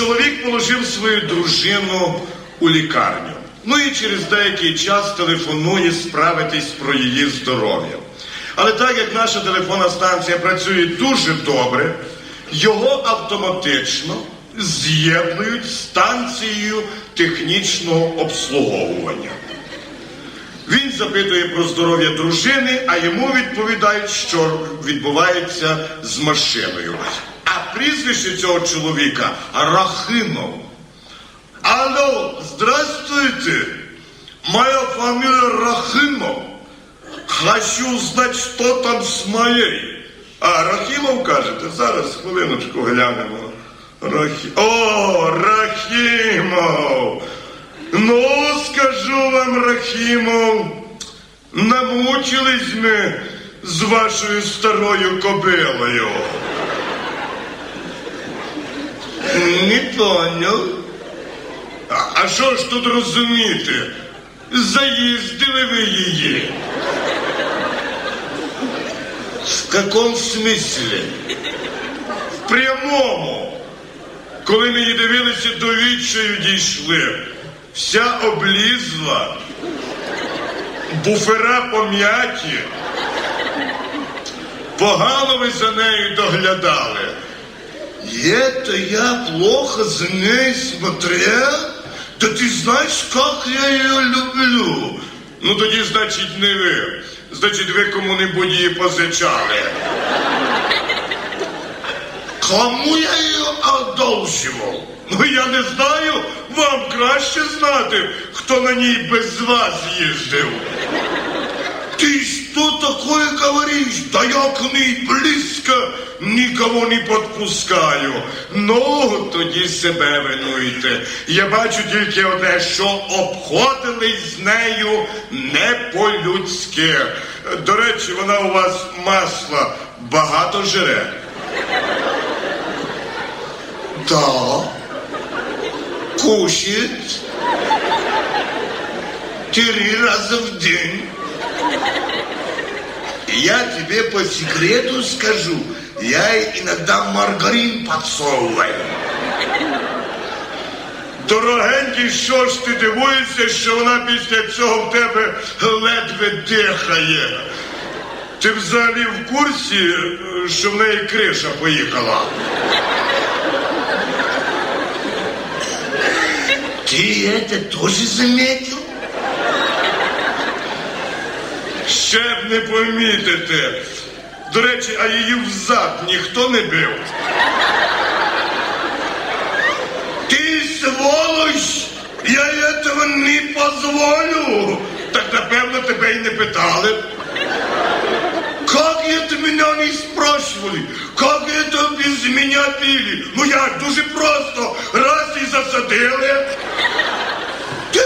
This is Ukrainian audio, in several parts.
чоловік положив свою дружину у лікарню. Ну і через деякий час телефонує справитись про її здоров'я. Але так як наша телефонна станція працює дуже добре, його автоматично з'єднують станцією технічного обслуговування. Він запитує про здоров'я дружини, а йому відповідають, що відбувається з машиною. Прізвище цього чоловіка Рахимов. Алло, здравствуйте. Моя фамилия Рахимов. Хочу узнать, что там с моей. А, Рахимов кажете? Зараз хвилиночку глянемо. Рахі... О, Рахимов! Ну, скажу вам, Рахимов, намучились ми з вашою старою кобилою. Не поняв. А, що ж тут розуміти? Заїздили ви її. В каком смысле? В прямому. Коли її дивилися, до відчаю дійшли. Вся облізла, буфера пом'яті. Погано ви за нею доглядали И это я плохо за ней смотрел? Да ты знаешь, как я ее люблю. Ну тоді, значить, не ви. Значить, ви кому-небудь її позичали. Кому я ее одолживал? Ну я не знаю, вам краще знати, хто на ній без вас їздив. Ты что такое говоришь? Да я к ней близко никого не подпускаю. Ну, тоді себе винуйте. Я бачу тільки одне, що обходились з нею не по-людськи. До речі, вона у вас масла багато жре. Да. Кушает. Три раза в день. Я тебе по секрету скажу, я ей иногда маргарин подсовываю. Дорогенький, що ж ти дивуєшся, що вона після цього в тебе ледве дихає? Ти взагалі в курсі, що в неї криша поїхала? Ты это тоже заметил? Ще б не помітити. До речі, а її взад ніхто не бив. Ти сволочь! Я этого не позволю! Так напевно тебе й не питали. Как это меня не спрашивали? Как это без меня пили? Ну як, дуже просто. Раз і засадили. Ти!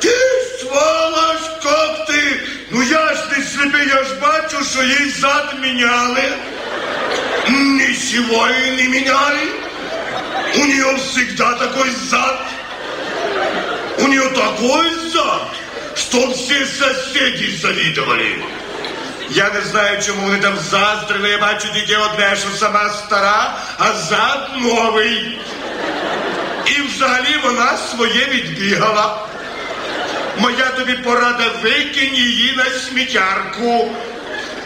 Ти сволочь, как ти? Ну я ж не сліпий, я ж бачу, що їй зад міняли. Ничего и не меняли. У нее всегда такой зад. У нее такой зад, что все соседи завидовали. Я не знаю, чому вони там заздрили. Я бачу тільки одне, що сама стара, а зад новий. І взагалі вона своє відбігала. Моя тобі порада викинь її на сміттярку.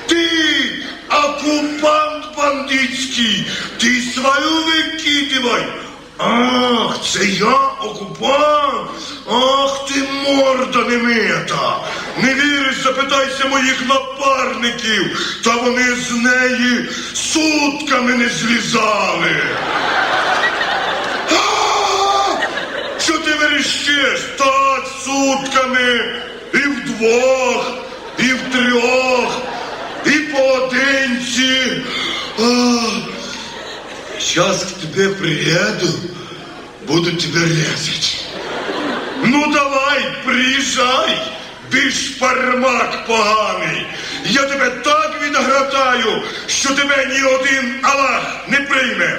Ти, окупант бандитський, ти свою викидывай. Ах, це я окупант. Ах ти морда немита. Не віриш, запитайся моїх напарників, та вони з неї сутками не злізали. Що ти верещиш? Так, сутками, і вдвох, і в трьох, поодинці. А, Сейчас к тебе приеду, буду тебя резать. Ну давай, приїжджай, ти шпармак поганий. Я тебе так відгратаю, що тебе ні один Аллах не прийме.